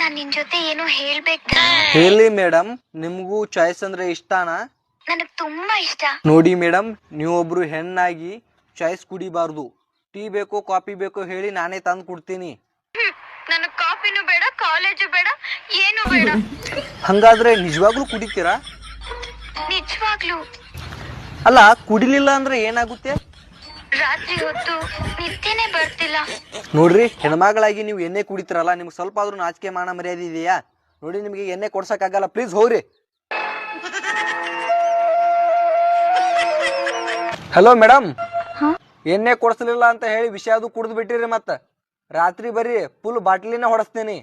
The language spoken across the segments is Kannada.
ನಾನ್ ನಿನ್ ಜೊತೆ ಏನೋ ಹೇಳ್ಬೇಕು. ಹೇಳಿ ಮೇಡಮ್ ನಿಮ್ಗೂ ಚಾಯ್ಸ್ ಅಂದ್ರೆ ಇಷ್ಟಾನ? ನನಗ್ ತುಂಬಾ ಇಷ್ಟ. ನೋಡಿ ಮೇಡಮ್ ನೀವೊಬ್ರು ಹೆಣ್ಣಾಗಿ ಚಾಯ್ಸ್ ಕುಡಿಬಾರ್ದು. ಟೀ ಬೇಕೋ ಕಾಫಿ ಬೇಕೋ ಹೇಳಿ ನಾನೇ ತಂದು ಕೊಡ್ತೀನಿ. ನನಗ್ ಕಾಫಿನೂ ಬೇಡ ಕಾಲೇಜು ಬೇಡ ಏನು ಬೇಡ. ಹಂಗಾದ್ರೆ ನಿಜವಾಗ್ಲೂ ಕುಡಿತೀರಾ? ನಿಜವಾಗ್ಲು. ಅಲ್ಲ ಕುಡಿಲಿಲ್ಲ ಅಂದ್ರೆ ಏನಾಗುತ್ತೆ? ರಾತ್ರಿ ಹೊತ್ತು ನಿದ್ದೆನೆ ಬರ್ತಿಲ್ಲ ನೋಡ್ರಿ ಹೆಣ್ಮಗಳಾಗಿ ನೀವು ಎಣ್ಣೆ ಕುಡಿತೀರಲ್ಲ ನಿಮ್ಗೆ ಸ್ವಲ್ಪ ಆದ್ರೂ ನಾಚಿಕೆ ಮಾನ ಮರ್ಯಾದೆ ಇದೆಯಾ ನೋಡಿ ನಿಮಗೆ ಎಣ್ಣೆ ಕೊಡ್ಸಕ್ಕಾಗಲ್ಲ ಪ್ಲೀಸ್ ಹೋಗ್ರಿ ಹಲೋ ಮೇಡಮ್ ಎಣ್ಣೆ ಕೊಡ್ಸಲಿಲ್ಲ ಅಂತ ಹೇಳಿ ವಿಷಯ ಅದು ಕುಡಿದು ಬಿಟ್ಟಿರಿ ಮತ್ತ ರಾತ್ರಿ ಬರ್ರಿ ಫುಲ್ ಬಾಟ್ಲಿನ ಹೊಡಸ್ತೀನಿ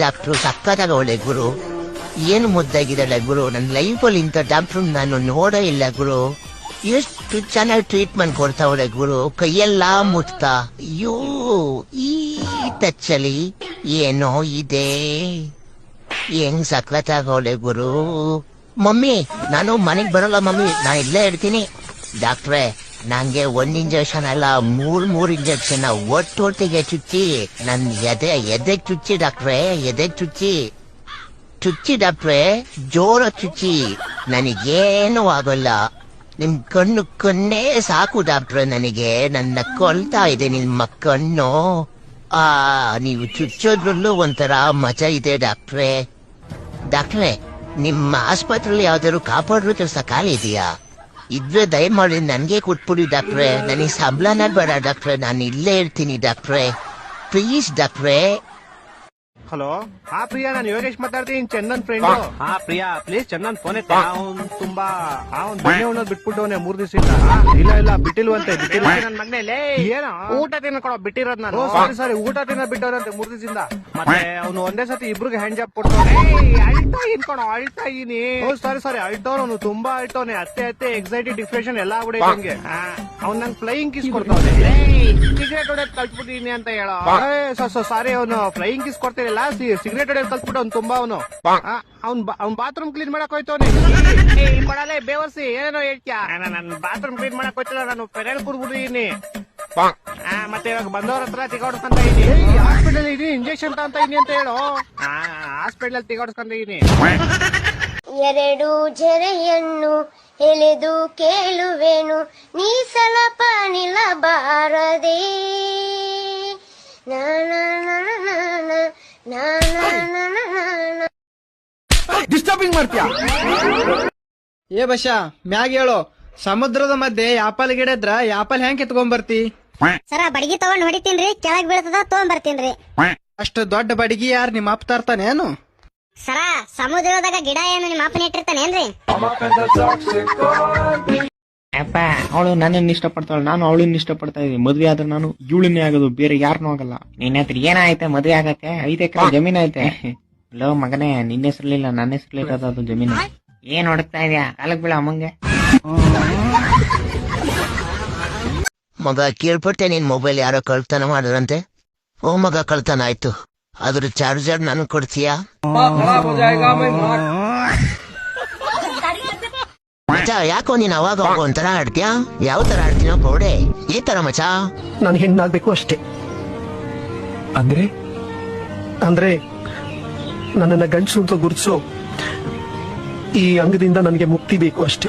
ಡಾಕ್ಟ್ರು ಸಕ್ಕತ್ತಾಗ ಒಳ್ಳೆ ಗುರು ಏನು ಮುದ್ದಾಗಿರಲ್ಲ ಗುರು ನನ್ನ ಲೈಫಲ್ಲಿ ಇಂಥ ಡಾಕ್ಟ್ರು ನಾನು ನೋಡೇ ಇಲ್ಲ ಗುರು ಎಷ್ಟು ಚೆನ್ನಾಗಿ ಟ್ರೀಟ್ಮೆಂಟ್ ಕೊಡ್ತಾವ್ರೆ ಗುರು ಕೈಯೆಲ್ಲ ಮುಟ್ತಾ ಅಯ್ಯೋ ಈ ತಚ್ಚಲಿ ಏನೋ ಇದೆ ಹೆಂಗ್ ಸಕ್ಕತ್ತಾಗವಳೆ ಗುರು ಮಮ್ಮಿ ನಾನು ಮನೆಗೆ ಬರಲ್ಲ ಮಮ್ಮಿ ನಾ ಇಲ್ಲೇ ಇರ್ತೀನಿ ಡಾಕ್ಟ್ರೇ ನಂಗೆ ಒಂದ್ ಇಂಜೆಕ್ಷನ್ ಅಲ್ಲ ಮೂರ್ ಮೂರ್ ಇಂಜೆಕ್ಷನ್ ಒಟ್ಟೊಟ್ಟಿಗೆ ಚುಚ್ಚಿ ನನ್ ಎದೆ ಎದೆ ಚುಚ್ಚಿ ಡಾಕ್ಟ್ರೇ ಎದೆ ಚುಚ್ಚಿ ಚುಚ್ಚಿ ಜೋರ ಚುಚ್ಚಿ, ನನಗೇನು ಆಗೋಲ್ಲ. ನಿಮ್ ಕಣ್ಣು ಕಣ್ಣೇ ಸಾಕು ಡಾಕ್ಟ್ರೆ, ನನಗೆ ನನ್ನ ಕೊಲ್ತಾ ಇದೆ ನಿಮ್ಮ ಕಣ್ಣು. ಆ, ನೀವು ಚುಚ್ಚೋದ್ರಲ್ಲೂ ಒಂಥರ ಮಜಾ ಇದೆ ಡಾಕ್ಟ್ರೆ. ಡಾಕ್ಟ್ರೆ, ನಿಮ್ಮ ಆಸ್ಪತ್ರೆಯಲ್ಲಿ ಯಾವ್ದಾದ್ರು ಕಾಪಾಡ್ರು ಕೆಲಸ ಖಾಲಿ ಇದೆಯಾ? ಇದ್ರೆ ದಯಮಾಡಿ ನನ್ಗೆ ಕೊಟ್ಬಿಡಿ ಡಾಕ್ಟ್ರೆ. ನನಗೆ ಸಂಬಳನ ಬೇಡ ಡಾಕ್ಟ್ರೆ. ನಾನು ಇಲ್ಲೇ ಇರ್ತೀನಿ ಡಾಕ್ಟ್ರೆ. ಪ್ಲೀಸ್ ಡಾಕ್ಟ್ರೆ ಹಲೋ? ಹಾ ಪ್ರಿಯಾ ನಾನು ಯೋಗೇಶ್ ಮಾತಾಡ್ತೀನಿ. ಚಂದನ್ ಫ್ರೆಂಡ್ ಹಾ ಪ್ರಿಯಾ ಪ್ಲೀಸ್ ಚಂದನ್ ಫೋನ್ ಎತ್ತ. ಅವ್ನ್ ತುಂಬಾ ಅವ್ನ್ ಮನೆ ಉಣ್ಣೋದ್ ಬಿಟ್ಬಿಟ್ಟವನೆ ಮೂರ್ ದಿವಸ ಇಲ್ಲ ಇಲ್ಲ ಬಿಟ್ಟಿಲ್ವಂತೆ ಬಿಟ್ಟಿಲ್ಲ ನನ್ ಏ ಏನ? ಊಟ ತಿನ್ಕೊಳ ಬಿಟ್ಟಿರೋದ್ ನಾನು. ಸಾರಿ ಸಾರಿ ಊಟ ತಿನ್ನ ಬಿಟ್ಟವ್ರಂತೆ ಮೂರ್ ದಿವಸದಿಂದ ಮತ್ತೆ ಅವ್ನು ಒಂದೇ ಸತಿ ಇಬ್ರಿಗೆ ಹ್ಯಾಂಡ್ ಜಾಬ್ ಕೊಡ್ತಾನೆ ಅಳ್ತಾ ಇನ್ಕೊಣ ಅಳ್ತಾ ಇದೀನಿ. ಓ ಸಾರಿ ಸಾರಿ ಅಳ್ತವ್ನು ಅವ್ನು ತುಂಬಾ ಅಳ್ತವ್ನೆ. ಅತ್ತೆ ಅತ್ತೆ ಎಕ್ಸೈಟಿ ಡಿಫ್ರೆಷನ್ ಎಲ್ಲಾ ಆಗ್ಬಿಡೈತೆ ಹಂಗೆ. ಅವ್ನ್ ನಂಗೆ ಫ್ಲೈಯಿಂಗ್ ಕಿಸ್ ಕೊಡ್ತಾವ್ನೆ. ಸಿಗರೇಟ್ ಹೊಡೆದ್ ಕಳ್ಸ್ಬಿಟ್ಟಿದೀನಿ ಅಂತ ಹೇಳೋ? ಸಾರಿ ಅವನು ಫ್ಲೈಯಿಂಗ್ ಕಿಸ್ ಕೊಡ್ತಿರಲಿಲ್ಲ. ಸಿಗರೇಟ್ ಹೊಡೆಯೋದು ಕಲ್ತ್ಬಿಟ್ಟು ಅವ್ನು ತುಂಬಾ ಅವನು. ಅವ್ನ್ ಅವ್ನ್ ಬಾತ್ರೂಮ್ ಕ್ಲೀನ್ ಮಾಡಕ್ ಹೋಯ್ತವನೆ ಕೊಡಲೆ ಬೇವರ್ಸಿ ಏನೇನೋ ಹೇಳ್ತ್ಯಾ? ನನ್ ಬಾತ್ರೂಮ್ ಕ್ಲೀನ್ ಮಾಡಕ್ ಹೋಯ್ತಿಲ್ಲ ನಾನು ಫೆರಲ್ ಕುಡ್ಬಿಟ್ಟಿದೀನಿ ಆ, ಮತ್ತೆ ಇವಾಗ ಬಂದವ್ರ ಹತ್ರ ತಿಗಾಡ್ಸ್ಕೊಂತ ಇದೀನಿ. ಹಾಸ್ಪಿಟಲ್ ಇದೀನಿ ಇಂಜೆಕ್ಷನ್ ಅಂತ ಇದೀನಿ ಅಂತ ಹೇಳು. ಹಾಸ್ಪಿಟಲ್ ತಿಗಾಡ್ಸ್ಕೊಂತ ಇದೀನಿ. ಎರಡು ಜರೆಯನ್ನು ಎಳೆದು ಕೇಳುವೆನು ನೀ ಸ್ವಲ್ಪ ನಿಲ್ಲಬಾರದೆ ಡಿಸ್ಟರ್ಬಿಂಗ್ ಮಾಡ್ತೀಯ? ಏ ಬಶ ಮ್ಯಾಗ ಹೇಳು. ಸಮುದ್ರದ ಮಧ್ಯೆ ಯಾಪಲ್ ಗಿಡ ಇದ್ರ ಯಾಪಲ್ ಹೆಂಗ್ ಕಿತ್ಕೊಂಡ್ ಬರ್ತಿ ಸರ ಬಡಗಿ ತಗೊಂಡ್ ಹೊಡಿತೀನ್ರಿ ಕೆಳಗ್ ಬೀಳ್ತದ ತಗೊಂಡ್ ಬರ್ತೀನ್ರಿ. ಅಷ್ಟು ದೊಡ್ಡ ಬಡಗಿ ಯಾರು ನಿಮ್ಮ ಅಪ್ಪ ತರ್ತಾನೇನು ಸರ ಸಮುದ್ರದಾಗ ಗಿಡ ಏನು ನಿಮ್ಮ ಅಪ್ಪನ ಇಟ್ಟಿರ್ತಾನೇನ್ರಿ ಅಪ್ಪ ಅವಳು ನನ್ನನ್ನು ಇಷ್ಟಪಡ್ತಾಳೆ. ನಾನು ಅವಳನ್ನ ಇಷ್ಟಪಡ್ತಾ ಇದ್ದೀನಿ. ಮದ್ವೆ ಆದ್ರೆ ನಾನು ಇವಳನ್ನೇ ಆಗೋದು. ಬೇರೆ ಯಾರನ್ನೂ ಆಗಲ್ಲ. ನಿನ್ನ ಹತ್ರ ಏನಾಯ್ತೆ? ಮದ್ವೆ ಆಗತ್ತೆ. ಐದು ಎಕರೆ ಜಮೀನ್ ಐತೆ. ಲೋ ಮಗನೇ ನಿನ್ನ ಹೆಸರ್ಲಿಲ್ಲ ನನ್ನ ಹೆಸರು ಇರೋದು ಅದು ಜಮೀನು. ಏನ್ ಹೊಡಕ್ತಾ ಇದೆಯಾ? ಕಾಲಕ್ ಬೀಳ ಅಮ್ಮಂಗೆ. ಮಗ ಕೇಳ್ಪಟ್ಟೆ ನಿನ್ ಮೊಬೈಲ್ ಯಾರೋ ಕಳ್ತನ ಮಾಡಿದ್ರಂತೆ? ಓ ಮಗ ಕಳ್ತನ ಆಯ್ತು. ಅದ್ರ ಚಾರ್ಜರ್ ನಾನು ಕೊಡ್ತೀಯಾ? ಮಚಾ ಯಾಕೋ ನೀನ್ ಅವಾಗ ಅವಾಗ ಒಂಥರ ಆಡ್ತೀಯಾ? ಯಾವ ತರ ಆಡ್ತೀನೋ ಪೌಡೆ ಈ ತರ ಮಚಾ ನಾನು ಹೆಣ್ಣಾಗ್ಬೇಕು ಅಷ್ಟೇ. ಅಂದ್ರೆ? ಅಂದ್ರೆ ನನ್ನನ್ನ ಗಂಡಸು ಅಂತ ಗುರುತಿಸೋ. ಈ ಅಂಗದಿಂದ ನನಗೆ ಮುಕ್ತಿ ಬೇಕು ಅಷ್ಟೇ.